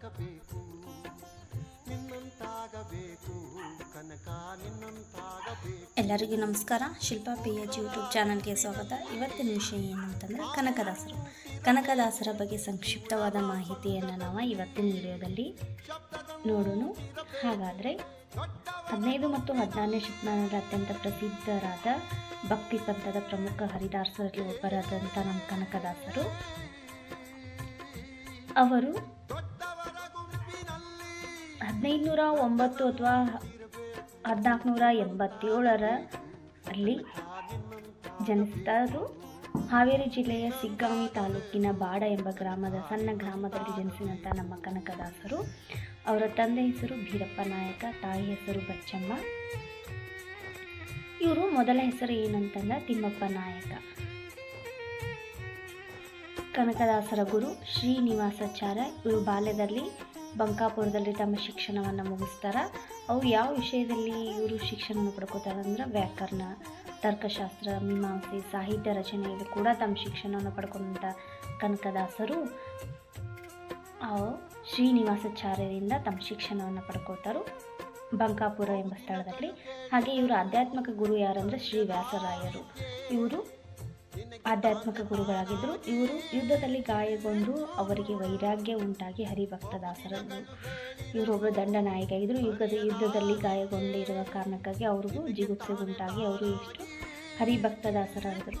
ನಿನ್ನಂತಾಗಬೇಕು ನಿನ್ನಂತಾಗಬೇಕು. ಕನಕ, ನಿನ್ನಂತಾಗಬೇಕು. ಎಲ್ಲರಿಗೂ ನಮಸ್ಕಾರ. Shilpa P H YouTube ಚಾನಲ್ಗೆ ಸ್ವಾಗತ. ಇವತ್ತಿನ ವಿಷಯ ಏನಂತಂದರೆ ಕನಕದಾಸರು. ಕನಕದಾಸರ ಬಗ್ಗೆ ಸಂಕ್ಷಿಪ್ತವಾದ ಮಾಹಿತಿಯನ್ನು ನಾವು ಇವತ್ತಿನ ವಿಡಿಯೋದಲ್ಲಿ ನೋಡೋಣ. ಹಾಗಾದರೆ ಹದಿನೈದು ಮತ್ತು ಹದಿನಾರನೇ ಶತಮಾನದ ಅತ್ಯಂತ ಪ್ರಸಿದ್ಧರಾದ ಭಕ್ತಿ ಪಂಥದ ಪ್ರಮುಖ ಹರಿದಾಸರಲ್ಲಿ ಒಬ್ಬರಾದಂಥ ನಮ್ಮ ಕನಕದಾಸರು. ಅವರು ಹದಿನೈದುನೂರ ಒಂಬತ್ತು ಅಥವಾ ಹದಿನಾಲ್ಕುನೂರ ಎಂಬತ್ತೇಳರ ಅಲ್ಲಿ ಜನಿಸಿದರು ಹಾವೇರಿ ಜಿಲ್ಲೆಯ ಸಿಗ್ಗಾಂವಿ ತಾಲೂಕಿನ ಬಾಡ ಎಂಬ ಗ್ರಾಮದ ಸಣ್ಣ ಗ್ರಾಮದಲ್ಲಿ ಜನಿಸಿದಂಥ ನಮ್ಮ ಕನಕದಾಸರು. ಅವರ ತಂದೆ ಹೆಸರು ಭೀರಪ್ಪ ನಾಯಕ, ತಾಯಿ ಹೆಸರು ಬಚ್ಚಮ್ಮ. ಇವರು ಮೊದಲ ಹೆಸರು ಏನಂತಂದ್ರೆ ತಿಮ್ಮಪ್ಪ ನಾಯಕ. ಕನಕದಾಸರ ಗುರು ಶ್ರೀನಿವಾಸಾಚಾರ್ಯ. ಇವರು ಬಾಲ್ಯದಲ್ಲಿ ಬಂಕಾಪುರದಲ್ಲಿ ತಮ್ಮ ಶಿಕ್ಷಣವನ್ನು ಮುಗಿಸ್ತಾರೆ. ಅವು ಯಾವ ವಿಷಯದಲ್ಲಿ ಇವರು ಶಿಕ್ಷಣವನ್ನು ಪಡ್ಕೋತಾರೆ ಅಂದ್ರೆ ವ್ಯಾಕರಣ, ತರ್ಕಶಾಸ್ತ್ರ, ಮೀಮಾಂಸೆ, ಸಾಹಿತ್ಯ ರಚನೆಯಲ್ಲಿ ಕೂಡ ತಮ್ಮ ಶಿಕ್ಷಣವನ್ನು ಪಡ್ಕೊಂಡಂಥ ಕನಕದಾಸರು ಶ್ರೀನಿವಾಸಾಚಾರ್ಯರಿಂದ ತಮ್ಮ ಶಿಕ್ಷಣವನ್ನು ಪಡ್ಕೋತಾರು ಬಂಕಾಪುರ ಎಂಬ ಸ್ಥಳದಲ್ಲಿ. ಹಾಗೆ ಇವರು ಆಧ್ಯಾತ್ಮಿಕ ಗುರು ಯಾರಂದರೆ ಶ್ರೀ ವ್ಯಾಸರಾಯರು. ಇವರು ಆಧ್ಯಾತ್ಮಿಕ ಗುರುಗಳಾಗಿದ್ದರು. ಇವರು ಯುದ್ಧದಲ್ಲಿ ಗಾಯಗೊಂಡು ಅವರಿಗೆ ವೈರಾಗ್ಯ ಉಂಟಾಗಿ ಹರಿಭಕ್ತದಾಸರನ್ನು ಇವರೊಬ್ಬರು ದಂಡನಾಯಕ ಆಗಿದ್ದರು ಯುಗದ ಯುದ್ಧದಲ್ಲಿ ಗಾಯಗೊಂಡಿರುವ ಕಾರಣಕ್ಕಾಗಿ ಅವ್ರಿಗೂ ಜಿಗುಪ್ಸೆ ಉಂಟಾಗಿ ಅವರು ಇಷ್ಟು ಹರಿಭಕ್ತದಾಸರಾದರು.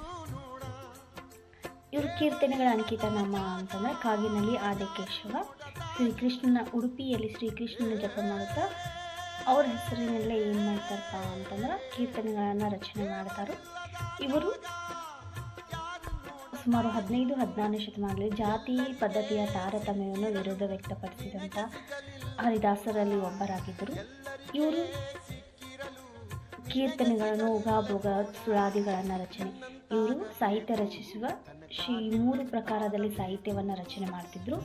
ಇವರು ಕೀರ್ತನೆಗಳ ಅಂಕಿತ ನಮ್ಮ ಅಂತಂದ್ರೆ ಕಾಗಿನಲ್ಲಿ ಆದಿಕೇಶವ, ಶ್ರೀಕೃಷ್ಣನ ಉಡುಪಿಯಲ್ಲಿ ಶ್ರೀಕೃಷ್ಣನ ಜಪ ಮಾಡುತ್ತಾ ಅವ್ರ ಹೆಸರಿನಲ್ಲೇ ಏನು ಮಾಡ್ತಾರಪ್ಪ ಅಂತಂದ್ರೆ ಕೀರ್ತನೆಗಳನ್ನು ರಚನೆ ಮಾಡ್ತಾರೆ. ಇವರು ಸುಮಾರು ಹದಿನೈದು, ಹದಿನಾರನೇ ಶತಮಾನದಲ್ಲಿ ಜಾತಿ ಪದ್ಧತಿಯ ತಾರತಮ್ಯವನ್ನು ವಿರೋಧ ವ್ಯಕ್ತಪಡಿಸಿದಂಥ ಹರಿದಾಸರಲ್ಲಿ ಒಬ್ಬರಾಗಿದ್ದರು. ಇವರು ಕೀರ್ತನೆಗಳನ್ನು, ಉಗಾಭೋಗ ಸುಳಾದಿಗಳನ್ನು ರಚನೆ. ಇವರು ಸಾಹಿತ್ಯ ರಚಿಸುವ ಶ್ರೀ ಮೂರು ಪ್ರಕಾರದಲ್ಲಿ ಸಾಹಿತ್ಯವನ್ನು ರಚನೆ ಮಾಡ್ತಿದ್ರು.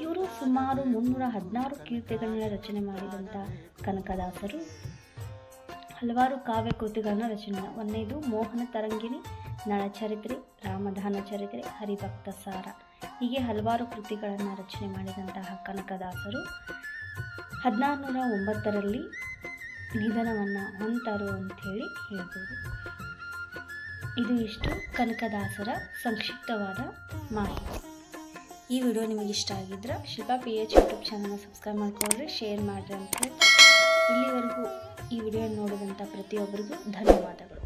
ಇವರು ಸುಮಾರು ಮುನ್ನೂರ ಹದಿನಾರು ಕೀರ್ತಿಗಳನ್ನ ರಚನೆ ಮಾಡಿದಂಥ ಕನಕದಾಸರು. ಹಲವಾರು ಕಾವ್ಯ ಕೃತಿಗಳನ್ನು ರಚನೆ ಒಂದನೇದು ಮೋಹನ ತರಂಗಿಣಿ, ನಳಚರಿತ್ರೆ ರಾಮಧಾನ ಚರಿತ್ರೆ, ಹರಿಭಕ್ತ ಸಾರ. ಹೀಗೆ ಹಲವಾರು ಕೃತಿಗಳನ್ನು ರಚನೆ ಮಾಡಿದಂತಹ ಕನಕದಾಸರು. ಹದಿನಾರುನೂರ ಒಂಬತ್ತರಲ್ಲಿ ನಿಧನವನ್ನು ಹೊಂತರು ಅಂಥೇಳಿ ಹೇಳ್ಬೋದು. ಇದು ಇಷ್ಟು ಕನಕದಾಸರ ಸಂಕ್ಷಿಪ್ತವಾದ ಮಾಹಿತಿ. ಈ ವಿಡಿಯೋ ನಿಮಗೆ ಇಷ್ಟ ಆಗಿದ್ರೆ ಶಿಲ್ಪಾ ಪಿ ಎಚ್ ಯೂಟ್ಯೂಬ್ ಚಾನಲ್ನ ಸಬ್ಸ್ಕ್ರೈಬ್ ಮಾಡ್ಕೊಳ್ರಿ ಶೇರ್ ಮಾಡಿರಿ ಅಂತ ಹೇಳ್ತಾ ಇಲ್ಲಿವರೆಗೂ ಈ ವಿಡಿಯೋ ನೋಡಿದಂಥ ಪ್ರತಿಯೊಬ್ಬರಿಗೂ ಧನ್ಯವಾದಗಳು.